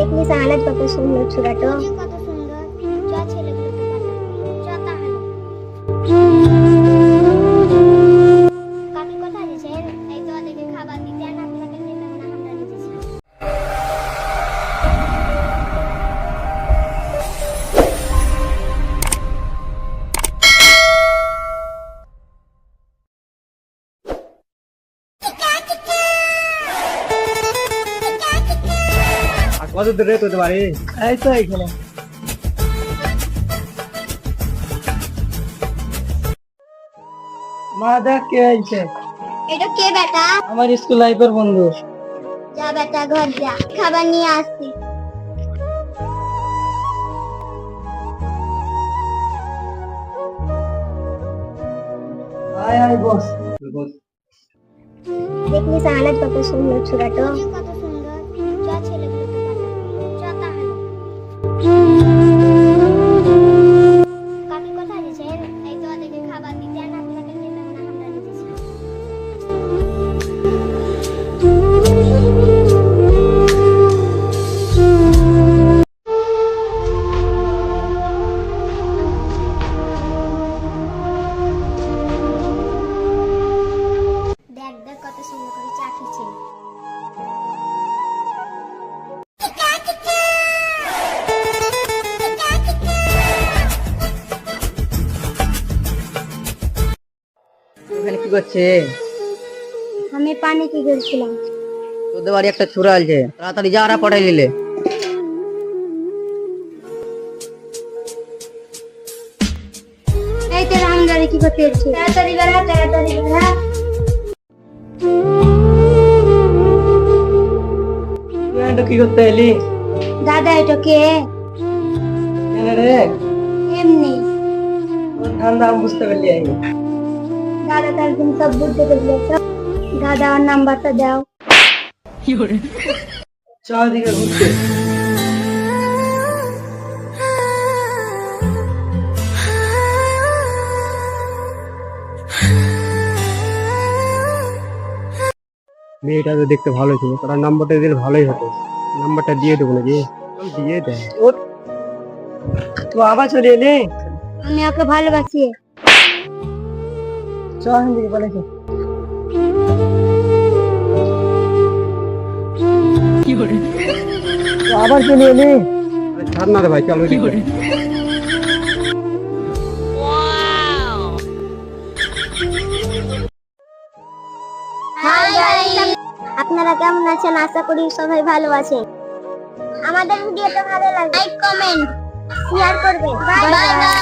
দেখলি সাহানাত কত সুন্দর ছোড়াটো কত সুন্দর চ কত দূরে তোদের বাড়ি? এই তো এখানে। মা দেখ কে আইছে। এটা কে বেটা? আমার স্কুল লাইফের বন্ধু। যা বেটা ঘর যা খাবার নিয়ে আসছি। আয় আয় বস। দেখলি সাহানাত কত সুন্দর ছোড়াটো ওখানে কি করছে? আমি পানি কি গেছিলাম তোদের বাড়ি একটা ছুরা আছে। তাড়াতাড়ি যা আর পড়াই নিলে। এই তো রামদারি কি করতে যাচ্ছি তাড়াতাড়ি বেড়া তাড়াতাড়ি তুই এটা কি করতে এলি? দাদা এটা কে? কেন রে। এমনি। তোর ঠান্ডা বুঝতে পারলি আমি। দাদা তার দিন সব বুঝতে পেরেছে। দাদা আমার নাম্বারটা দাও। চ ঘুরতে। মেয়েটা তো দেখতে ভালো ছিল তার নাম্বারটা দিলে ভালোই হতো। নাম্বারটা দিয়ে দেবো নাকি? দিয়ে দেয় তো আবার চলে এলি? আমি ওকে ভালোবাসি। চ এখান থেকে বলেছে আবার চলে এলি। ছাড় না রে ভাই চল আপনারা কেমন আছেন? আশা করি সবাই ভালো আছেন। আমাদের ভিডিওটা ভালো লাগে লাইক কমেন্ট শেয়ার করবেন। Bye bye